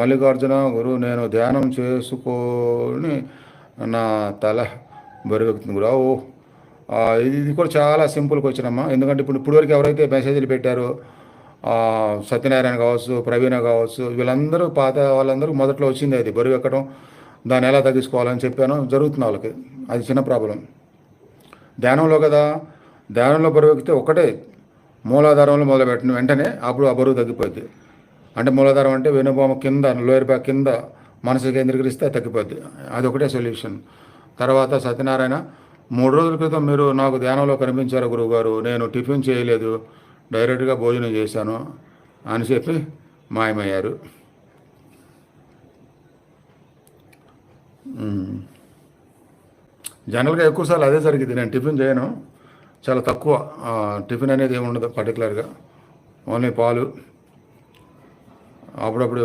మల్లికార్జున గురు నేను ధ్యానం చేసుకొని నా తల బరువెక్కుతుంది గురు ఓ ఇది ఇది కూడా చాలా సింపుల్ క్వశ్చన్ అమ్మా. ఎందుకంటే ఇప్పుడు ఇప్పటివరకు ఎవరైతే మెసేజ్లు పెట్టారో సత్యనారాయణ కావచ్చు ప్రవీణ కావచ్చు వీళ్ళందరూ పాత వాళ్ళందరూ మొదట్లో వచ్చింది అది బరువు ఎక్కడం దాన్ని ఎలా తగ్గించుకోవాలని చెప్పాను. జరుగుతుంది వాళ్ళకి అది చిన్న ప్రాబ్లం. ధ్యానంలో కదా ధ్యానంలో బరువు ఎక్కితే ఒకటే మూలాధారంలో మొదలుపెట్టిన వెంటనే అప్పుడు ఆ బరువు తగ్గిపోద్ది. అంటే మూలాధారం అంటే వెనుబొమ్మ కింద లోయర్ బ్యాక్ కింద మనసు కేంద్రీకరిస్తే తగ్గిపోద్ది. అది ఒకటే సొల్యూషన్. తర్వాత సత్యనారాయణ మూడు రోజుల క్రితం మీరు నాకు ధ్యానంలో కనిపించారు గురువుగారు. నేను టిఫిన్ చేయలేదు. డైరెక్ట్గా భోజనం చేశాను అని చెప్పి మాయమయ్యారు. జనరల్గా ఎక్కువసార్లు అదే జరిగింది. నేను టిఫిన్ చేయను. చాలా తక్కువ. టిఫిన్ అనేది ఏమి ఉండదు పర్టికులర్గా ఓన్లీ పాలు. అప్పుడప్పుడు